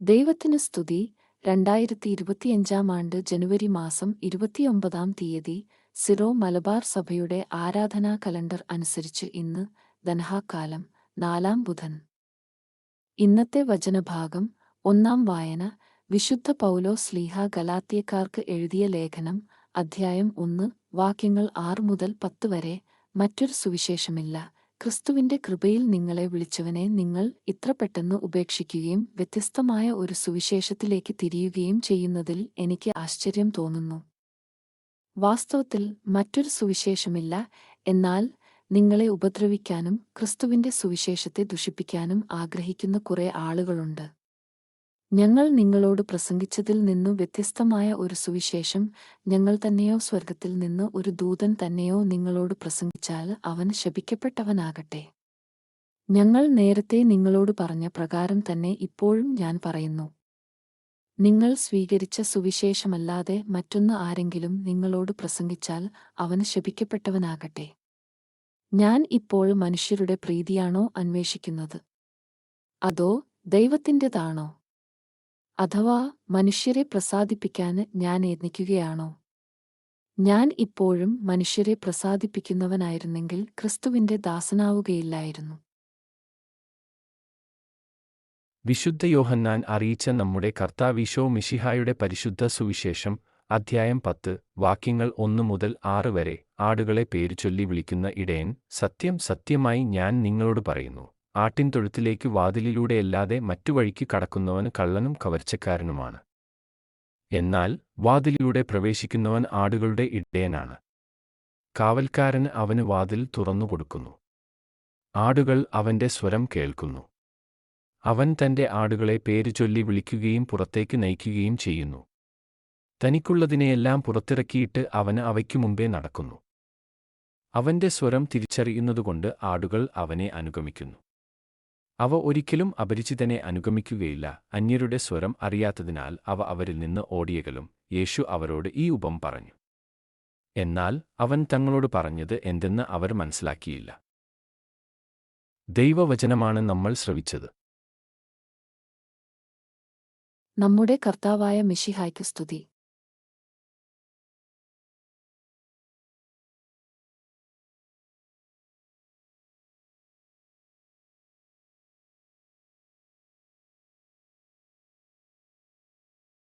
ദൈവത്തിന് സ്തുതി. രണ്ടായിരത്തി ഇരുപത്തിയഞ്ചാം ആണ്ട് ജനുവരി മാസം ഇരുപത്തിയൊമ്പതാം തീയതി സിറോ മലബാർ സഭയുടെ ആരാധനാ കലണ്ടർ അനുസരിച്ച് ഇന്ന് ധനഹാക്കാലം നാലാം ബുധൻ. ഇന്നത്തെ വചനഭാഗം ഒന്നാം വായന വിശുദ്ധ പൗലോ സ്ലീഹ ഗലാത്യക്കാർക്ക് എഴുതിയ ലേഖനം അധ്യായം ഒന്ന് വാക്യങ്ങൾ ആറ് മുതൽ പത്ത് വരെ മറ്റൊരു സുവിശേഷമില്ല. ക്രിസ്തുവിന്റെ കൃപയിൽ നിങ്ങളെ വിളിച്ചവനെ നിങ്ങൾ ഇത്ര പെട്ടെന്ന് ഉപേക്ഷിക്കുകയും വ്യത്യസ്തമായ ഒരു സുവിശേഷത്തിലേക്ക് തിരിയുകയും ചെയ്യുന്നതിൽ എനിക്ക് ആശ്ചര്യം തോന്നുന്നു. വാസ്തവത്തിൽ മറ്റൊരു സുവിശേഷമില്ല എന്നാൽ നിങ്ങളെ ഉപദ്രവിക്കാനും ക്രിസ്തുവിന്റെ സുവിശേഷത്തെ ദുഷിപ്പിക്കാനും ആഗ്രഹിക്കുന്ന കുറെ ആളുകളുണ്ട്. ഞങ്ങൾ നിങ്ങളോട് പ്രസംഗിച്ചതിൽ നിന്നു വ്യത്യസ്തമായ ഒരു സുവിശേഷം ഞങ്ങൾ തന്നെയോ സ്വർഗത്തിൽ നിന്ന് ഒരു ദൂതൻ തന്നെയോ നിങ്ങളോട് പ്രസംഗിച്ചാൽ അവൻ ശപിക്കപ്പെട്ടവനാകട്ടെ. ഞങ്ങൾ നേരത്തെ നിങ്ങളോട് പറഞ്ഞ പ്രകാരം തന്നെ ഇപ്പോഴും ഞാൻ പറയുന്നു. നിങ്ങൾ സ്വീകരിച്ച സുവിശേഷമല്ലാതെ മറ്റൊന്ന് ആരെങ്കിലും നിങ്ങളോട് പ്രസംഗിച്ചാൽ അവന് ശപിക്കപ്പെട്ടവനാകട്ടെ. ഞാൻ ഇപ്പോൾ മനുഷ്യരുടെ പ്രീതിയാണോ അന്വേഷിക്കുന്നത്? അതോ ദൈവത്തിന്റെതാണോ? അഥവാ മനുഷ്യരെ പ്രസാദിപ്പിക്കാൻ ഞാൻ യത്നിക്കുകയാണോ ഞാൻ ഇപ്പോഴും മനുഷ്യരെ പ്രസാദിപ്പിക്കുന്നവനായിരുന്നെങ്കിൽ ക്രിസ്തുവിന്റെ ദാസനാവുകയില്ലായിരുന്നു. വിശുദ്ധ യോഹന്നാൻ അറിയിച്ച നമ്മുടെ കർത്താവിശോ മിഷിഹായുടെ പരിശുദ്ധ സുവിശേഷം അധ്യായം പത്ത് വാക്യങ്ങൾ ഒന്നു മുതൽ ആറ് വരെ ആടുകളെ പേരുചൊല്ലി വിളിക്കുന്ന ഇടയൻ സത്യം സത്യമായി ഞാൻ നിങ്ങളോട് പറയുന്നു. ആട്ടിൻതൊഴുത്തിലേക്ക് വാതിലിലൂടെയല്ലാതെ മറ്റു വഴിക്ക് കടക്കുന്നവൻ കള്ളനും കവർച്ചക്കാരനുമാണ്. എന്നാൽ വാതിലിലൂടെ പ്രവേശിക്കുന്നവൻ ആടുകളുടെ ഇടയനാണ്. കാവൽക്കാരൻ അവന് വാതിൽ തുറന്നുകൊടുക്കുന്നു ആടുകൾ അവന്റെ സ്വരം കേൾക്കുന്നു. അവൻ തന്റെ ആടുകളെ പേരുചൊല്ലി വിളിക്കുകയും പുറത്തേക്ക് നയിക്കുകയും ചെയ്യുന്നു. തനിക്കുള്ളതിനെയെല്ലാം പുറത്തിറക്കിയിട്ട് അവന് അവയ്ക്കു മുമ്പേ നടക്കുന്നു. അവന്റെ സ്വരം തിരിച്ചറിയുന്നതുകൊണ്ട് ആടുകൾ അവനെ അനുഗമിക്കുന്നു. അവ ഒരിക്കലും അപരിചിതനെ അനുഗമിക്കുകയില്ല. അന്യരുടെ സ്വരം അറിയാത്തതിനാൽ അവ അവരിൽ നിന്ന് ഓടിയകലും. യേശു അവരോട് ഈ ഉപം പറഞ്ഞു. എന്നാൽ അവൻ തങ്ങളോട് പറഞ്ഞത് എന്തെന്ന് അവർ മനസ്സിലാക്കിയില്ല. ദൈവവചനമാണ് നമ്മൾ ശ്രവിച്ചത്. നമ്മുടെ കർത്താവായ മിഷിഹായ്ക്ക് സ്തുതി.